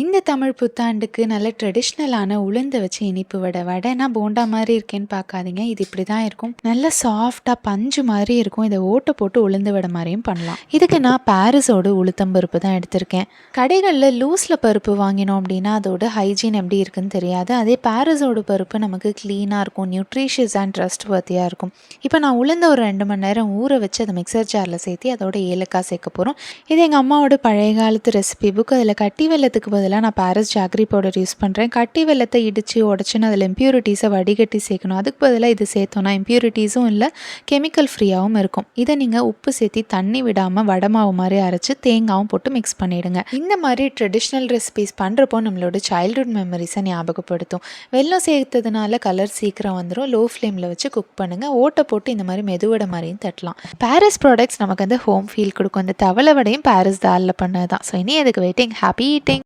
இந்த தமிழ் புத்தாண்டுக்கு நல்ல ட்ரெடிஷ்னலான உளுந்து வச்சு இனிப்பு வடை. வடைனா போண்டா மாதிரி இருக்கேன்னு பார்க்காதீங்க. இது இப்படி தான் இருக்கும். நல்ல சாஃப்டாக பஞ்சு மாதிரி இருக்கும். இதை ஓட்டை போட்டு உளுந்து வடை மாதிரியும் பண்ணலாம். இதுக்கு நான் பாரிஸோட உளுத்தம் பருப்பு தான் எடுத்திருக்கேன். கடைகளில் லூஸில் பருப்பு வாங்கினோம் அப்படின்னா அதோட ஹைஜீன் எப்படி இருக்குன்னு தெரியாது. அதே பாரிஸோட பருப்பு நமக்கு க்ளீனாக இருக்கும். நியூட்ரிஷியஸ் அண்ட் ட்ரஸ்ட் வர்த்தியாக இருக்கும். இப்போ நான் உளுந்த ஒரு ரெண்டு மணி நேரம் ஊற வச்சு அதை மிக்சர் ஜாரில் சேர்த்து அதோட ஏலக்காய் சேர்க்க போகிறோம் இது எங்கள் அம்மாவோட பழைய காலத்து ரெசிபி புக் அதில் கட்டி வெள்ளத்துக்கு பதிலாக நான் பாரிஸ் ஜாக்ரி பவுடர் யூஸ் பண்ணுறேன் கட்டி வெள்ளத்தை இடித்து உடச்சின்னு அதில் இம்ப்யூரிட்டிஸை வடிகட்டி சேர்க்கணும். அதுக்கு பதிலாக இது சேர்த்தோன்னா இம்ப்யூரிட்டிஸும் இல்லை கெமிக்கல் ஃப்ரீயாகவும் இருக்கும். இதை நீங்கள் உப்பு சேர்த்தி தண்ணி விடாமல் வடமாவு மாதிரி அரைச்சி தேங்காவும் போட்டு மிக்ஸ் பண்ணிவிடுங்க இந்த மாதிரி ட்ரெடிஷ்னல் ரெசிபிஸ் பண்ணுறப்போ நம்மளோட சைல்ட்ஹுட் மெமரிஸை ஞாபகப்படுத்தும். வெல்லம் சேர்த்ததுனால கலர் சீக்கிரம் வந்துடும் லோ ஃப்ளேமில் வச்சு குக் பண்ணுங்கள் ஓட்டை போட்டு இந்த மாதிரி மெதுவடை மாதிரியும் தட்டலாம். பாரிஸ் ப்ராடக்ட்ஸ் நமக்கு வந்து ஹோம் ஃபீல் கொடுக்கும். இந்த தவளை வடையும் பாரிஸ் தாலில் பண்ணது தான் ஸோ இனி அதுக்கு வெயிட்டிங் ஹாப்பி ஈட்டிங்